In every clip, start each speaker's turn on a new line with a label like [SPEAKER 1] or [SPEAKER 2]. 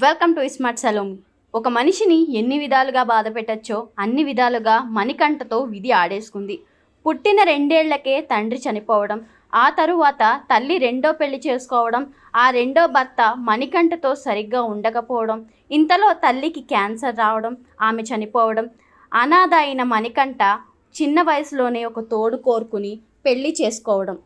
[SPEAKER 1] Welcome to iSmart Salomi ఒక మనిషిని ఎన్ని విధాలుగా బాధ పెట్టచ్చో అన్ని విధాలుగా మణికంఠతో విధి ఆడేసుకుంది. పుట్టిన రెండేళ్ళకే తండ్రి చనిపోవడం ఆ తరువాత తల్లి రెండో పెళ్ళి చేసుకోవడం ఆ రెండో భర్త మణికంఠతో సరిగ్గా ఉండకపోవడం ఇంతలో తల్లికి క్యాన్సర్ రావడం ఆమె చనిపోవడం అనాథ అయిన మణికంఠ చిన్న వయసులోనే ఒక తోడు కోరుకుని పెళ్ళి చేసుకోవడం.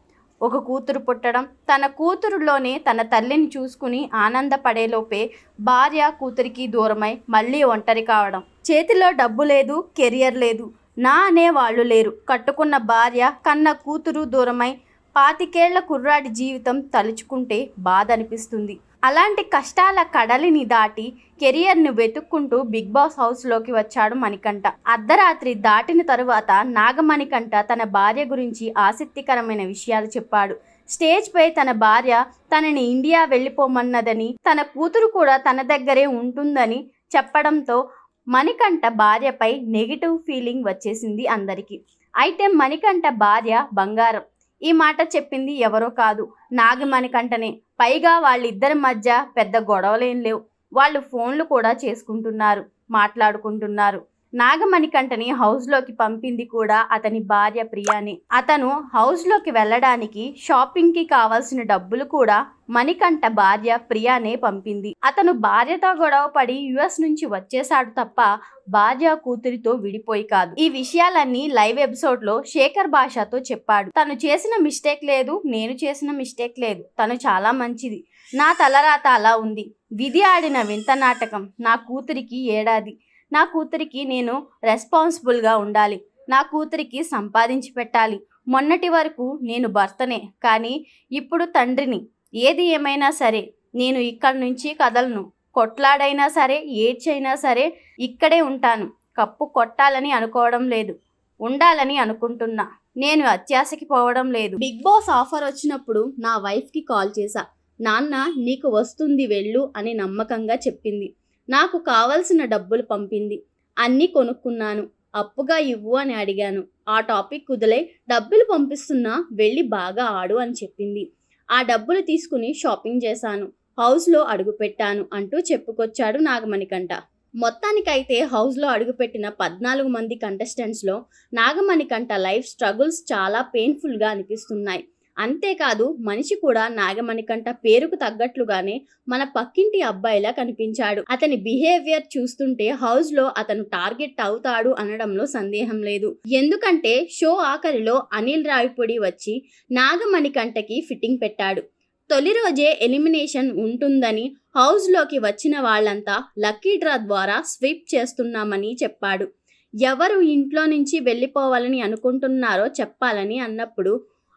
[SPEAKER 1] ఒక కూతురు పుట్టడం తన కూతురులోనే తన తల్లిని చూసుకుని ఆనందపడేలోపే భార్య కూతురికి దూరమై మళ్ళీ ఒంటరి కావడం. చేతిలో డబ్బు లేదు కెరియర్ లేదు. నా అనే వాళ్ళు లేరు. కట్టుకున్న భార్య కన్న కూతురు దూరమై పాతికేళ్ళ కుర్రాడి జీవితం తలుచుకుంటే బాధ అనిపిస్తుంది అలాంటి కష్టాల కడలిని దాటి కెరియర్ను వెతుక్కుంటూ బిగ్ బాస్ హౌస్లోకి వచ్చాడు మణికంఠ. అర్ధరాత్రి దాటిన తరువాత నాగమణికంఠ తన భార్య గురించి ఆసక్తికరమైన విషయాలు చెప్పాడు. స్టేజ్పై తన భార్య తనని ఇండియా వెళ్ళిపోమన్నదని తన కూతురు కూడా తన దగ్గరే ఉంటుందని చెప్పడంతో మణికంఠ భార్యపై నెగిటివ్ ఫీలింగ్ వచ్చేసింది అందరికీ. అయితే మణికంఠ భార్య బంగారం. ఈ మాట చెప్పింది ఎవరో కాదు నాగమణికంఠనే పైగా వాళ్ళిద్దరి మధ్య పెద్ద గొడవలేం లేవు. వాళ్ళు ఫోన్లు కూడా చేసుకుంటున్నారు మాట్లాడుకుంటున్నారు. నాగమణికంఠని హౌస్లోకి పంపింది కూడా అతని భార్య ప్రియాని. అతను హౌస్లోకి వెళ్ళడానికి షాపింగ్కి కావాల్సిన డబ్బులు కూడా మణికంఠ భార్య ప్రియానే పంపింది. అతను భార్యతో గొడవ పడి యుఎస్ నుంచి వచ్చేశాడు తప్ప భార్య కూతురితో విడిపోయి కాదు. ఈ విషయాలన్నీ లైవ్ ఎపిసోడ్లో శేఖర్ భాషతో చెప్పాడు. తను చేసిన మిస్టేక్ లేదు నేను చేసిన మిస్టేక్ లేదు. తను చాలా మంచిది. నా తలరాత అలా ఉంది. విధి ఆడిన వింత నాటకం నా కూతురికి ఏడాది. నా కూతురికి నేను రెస్పాన్సిబుల్గా ఉండాలి. నా కూతురికి సంపాదించి పెట్టాలి. మొన్నటి వరకు నేను భర్తనే కానీ ఇప్పుడు తండ్రిని. ఏది ఏమైనా సరే నేను ఇక్కడి నుంచి కదలను. కొట్లాడైనా సరే ఏడ్చైనా సరే ఇక్కడే ఉంటాను. కప్పు కొట్టాలని అనుకోవడం లేదు. ఉండాలని అనుకుంటున్నా. నేను అత్యాశకి పోవడం లేదు. బిగ్ బాస్ ఆఫర్ వచ్చినప్పుడు నా వైఫ్కి కాల్ చేశా. నాన్న నీకు వస్తుంది వెళ్ళు అని నమ్మకంగా చెప్పింది. నాకు కావలసిన డబ్బులు పంపింది. అన్నీ కొనుక్కున్నాను. అప్పుగా ఇవ్వు అని అడిగాను. ఆ టాపిక్ కుదలై డబ్బులు పంపిస్తున్నా వెళ్ళి బాగా ఆడు అని చెప్పింది. ఆ డబ్బులు తీసుకుని షాపింగ్ చేశాను. హౌస్లో అడుగుపెట్టాను అంటూ చెప్పుకొచ్చాడు నాగమణికంఠ. మొత్తానికైతే హౌస్లో అడుగుపెట్టిన పద్నాలుగు మంది కంటెస్టెంట్స్లో నాగమణికంఠ లైఫ్ స్ట్రగుల్స్ చాలా పెయిన్ఫుల్గా అనిపిస్తున్నాయి. అంతేకాదు మనిషి కూడా నాగమణికంఠ పేరుకు తగ్గట్లుగానే మన పక్కింటి అబ్బాయిలా కనిపించాడు. అతని బిహేవియర్ చూస్తుంటే హౌస్లో అతను టార్గెట్ అవుతాడు అనడంలో సందేహం లేదు. ఎందుకంటే షో ఆఖరిలో అనిల్ రావిపొడి వచ్చి నాగమణికంఠకి ఫిట్టింగ్ పెట్టాడు. తొలి రోజే ఎలిమినేషన్ ఉంటుందని హౌస్లోకి వచ్చిన వాళ్ళంతా లక్కీ డ్రా ద్వారా స్వీప్ చేస్తున్నామని చెప్పాడు. ఎవరు ఇంట్లో నుంచి వెళ్ళిపోవాలని అనుకుంటున్నారో చెప్పాలని అన్నప్పుడు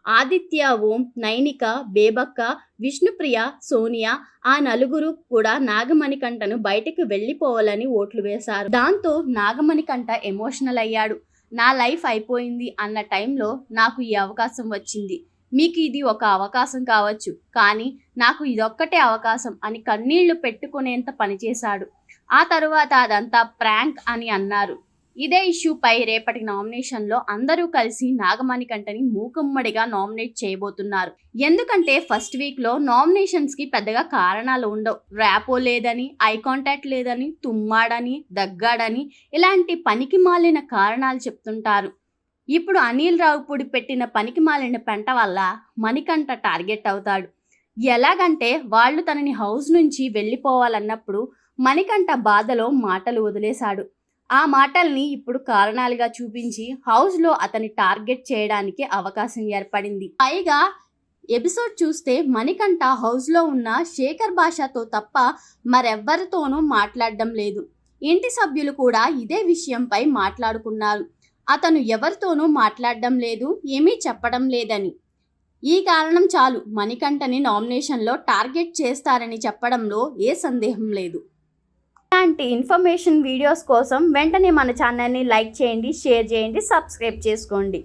[SPEAKER 1] ఆదిత్య ఓం నైనిక బేబక్క విష్ణుప్రియ సోనియా ఆ నలుగురు కూడా నాగమణికంఠను బయటకు వెళ్ళిపోవాలని ఓట్లు వేశారు. దాంతో నాగమణికంఠ ఎమోషనల్ అయ్యాడు. నా లైఫ్ అయిపోయింది అన్న టైంలో నాకు ఈ అవకాశం వచ్చింది. మీకు ఇది ఒక అవకాశం కావచ్చు కానీ నాకు ఇదొక్కటే అవకాశం అని కన్నీళ్ళు పెట్టుకునేంత పనిచేశాడు. ఆ తరువాత అదంతా ప్రాంక్ అని అన్నారు. ఇదే ఇష్యూపై రేపటి నామినేషన్లో అందరూ కలిసి నాగమణికంఠని మూకుమ్మడిగా నామినేట్ చేయబోతున్నారు. ఎందుకంటే ఫస్ట్ వీక్లో నామినేషన్స్కి పెద్దగా కారణాలు ఉండవు. ర్యాపో లేదని ఐ కాంటాక్ట్ లేదని తుమ్మాడని దగ్గాడని ఇలాంటి పనికి మాలిన కారణాలు చెప్తుంటారు. ఇప్పుడు అనిల్ రావుపూడి పెట్టిన పనికి మాలిన పెంట వల్ల మణికంఠ టార్గెట్ అవుతాడు. ఎలాగంటే వాళ్ళు తనని హౌస్ నుంచి వెళ్ళిపోవాలన్నప్పుడు మణికంఠ బాధలో మాటలు వదిలేశాడు. ఆ మాటల్ని ఇప్పుడు కారణాలుగా చూపించి హౌస్లో అతని టార్గెట్ చేయడానికి అవకాశం ఏర్పడింది. పైగా ఎపిసోడ్ చూస్తే మణికంఠ హౌస్లో ఉన్న శేఖర్ భాషతో తప్ప మరెవ్వరితోనూ మాట్లాడడం లేదు. ఇంటి సభ్యులు కూడా ఇదే విషయంపై మాట్లాడుకున్నారు. అతను ఎవరితోనూ మాట్లాడడం లేదు ఏమీ చెప్పడం లేదని. ఈ కారణం చాలు మణికంఠని నామినేషన్లో టార్గెట్ చేస్తారని చెప్పడంలో ఏ సందేహం లేదు. ఇలాంటి ఇన్ఫర్మేషన్ వీడియోస్ కోసం వెంటనే మన ఛానల్ని లైక్ చేయండి షేర్ చేయండి సబ్స్క్రైబ్ చేసుకోండి.